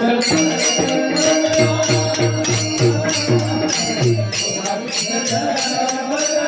कर सकतितो कर साट